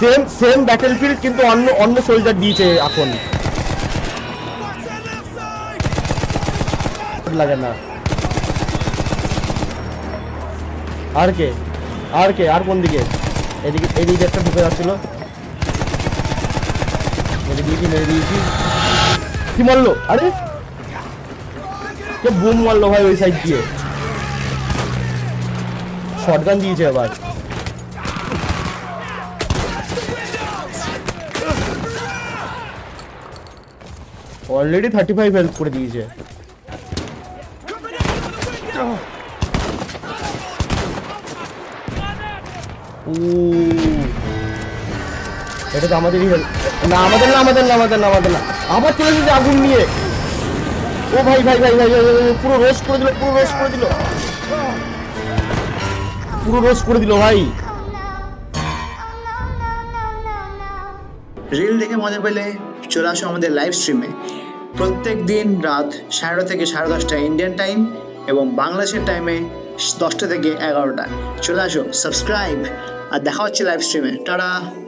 Same same battlefield কিন্তু অন্য অন্য সোলজার দিয়েছে এখন। লাগে না। আর কে? আর কে? আর কোন দিকে? এদিকে এদিকে একটা ঢুকে যাচ্ছিল। দিয়েছি, মেরে দিয়েছি। কি মারলো? আরে! কে বুম মারলো ভাই ওই সাইড দিয়ে? শটগান দিয়েছে এবার। অলরেডি থার্টি ফাইভ হেল্প করে দিয়েছে এটা তো আমাদেরই না আমাদের না আমাদের না আমাদের না আমাদের না আবার চলে এসেছে আগুন নিয়ে ও ভাই ভাই, ভাই, ভাই, পুরো রোস্ট করে দিল পুরো রোস্ট করে দিল পুরো রোস্ট করে দিল ভাই রিল দেখে মজা পেলে চলে আসো আমাদের লাইভ স্ট্রিমে প্রত্যেক দিন রাত সাড়ে থেকে সাড়ে দশটা ইন্ডিয়ান টাইম এবং বাংলাদেশের টাইমে দশটা থেকে এগারোটা। চলে আসো সাবস্ক্রাইব আর দেখা হচ্ছে লাইভ স্ট্রিমে টাটা!